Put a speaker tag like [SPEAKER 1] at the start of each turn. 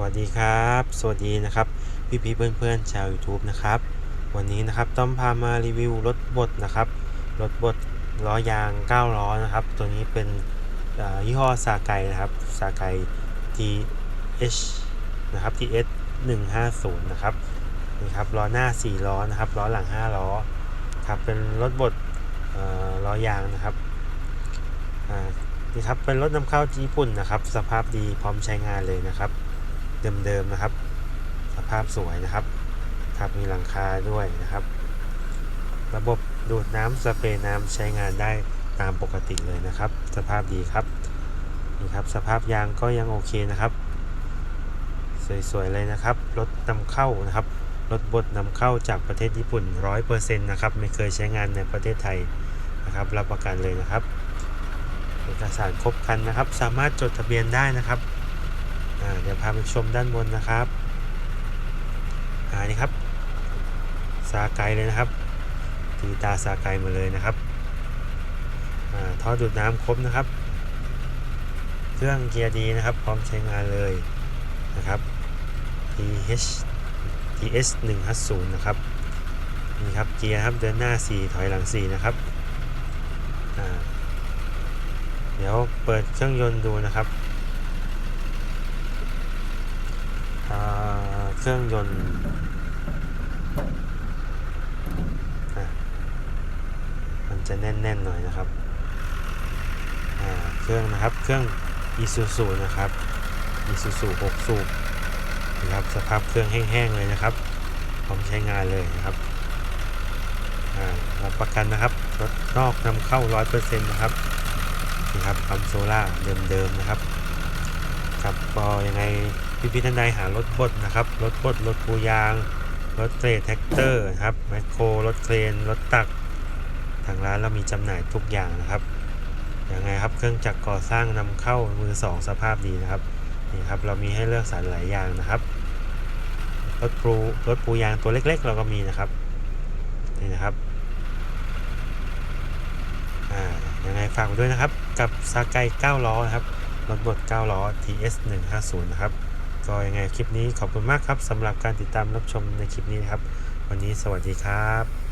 [SPEAKER 1] วัสดีครับ สวัสดีนะครับ พี่พี่ๆเพื่อนชาว YouTube นะครับ วันนี้นะครับต้อมพามารีวิวรถบดนะครับ รถบดล้อยาง 9 ล้อนะครับ ตัวนี้เป็นยี่ห้อซาไกนะครับซาไก TH นะครับ TS 150 นะครับนี่ครับล้อหน้า 4 ล้อนะครับล้อหลัง 5 ล้อครับเป็นรถบดล้อยางนะครับนี่ครับเป็นรถนำเข้าจากญี่ปุ่นนะครับ สภาพดีพร้อมใช้งานเลยนะครับ เดิมๆนะครับ สภาพสวยนะครับครับมีหลังคาด้วยนะครับ ระบบดูดน้ำสเปรย์น้ำใช้งานได้ตามปกติเลยนะครับ สภาพดีครับนี่ครับสภาพยางก็ยังโอเคนะครับ สวยๆเลยนะครับรถนำเข้านะครับรถบดนำเข้าจากประเทศญี่ปุ่น 100%นะครับไม่เคยใช้งานในประเทศไทยนะครับ รับประกันเลยนะครับ เอกสารครบครันนะครับ สามารถจดทะเบียนได้นะครับ เดี๋ยวพาไปชมด้านบนนะครับอ่านี่ครับซาไกเลยนะครับ ตีตาซาไกมาเลยนะครับท่อดูดน้ำครบนะครับ เครื่องเกียร์ดีนะครับ พร้อมใช้งานเลยนะครับ TH TS 150นะครับนี่ครับเกียร์ครับเดินหน้า 4 ถอยหลัง 4 นะครับ เดี๋ยวเปิดเครื่องยนต์ดูนะครับ อ่า เครื่องยนต์มันจะแน่นๆหน่อยนะครับเครื่องนะครับเครื่อง Isuzu นะครับ Isuzu 6สูบนะครับสภาพเครื่องแห้งๆเลยนะครับพร้อมใช้งานเลยนะครับอ่ารับประกันนะครับรถนอกนำเข้า 100%นะครับนี่ครับคำโซล่าเดิมๆนะครับ ครับก็ยังไงพี่พี่ๆท่านใดหารถบดนะครับ รถบดรถปูยาง รถเกรดแท็กเตอร์นะครับแมคโครรถเครน รถตัก ทางร้านเรามีจำหน่ายทุกอย่างนะครับยังไงครับเครื่องจักรก่อสร้างนำเข้ามือสองสภาพดีนะครับนี่ครับเรามีให้เลือกสรรหลายอย่างนะครับ รถปูรถปูยางตัวเล็ก ๆ เราก็มีนะครับนี่นะครับอ่ายังไงฝากด้วยนะครับกับซาไก9ล้อนะครับ รถบด9ล้อ TS 150นะครับ ก็ยังไงคลิปนี้ขอบคุณมากครับสำหรับการติดตามรับชมในคลิปนี้นะครับ วันนี้สวัสดีครับ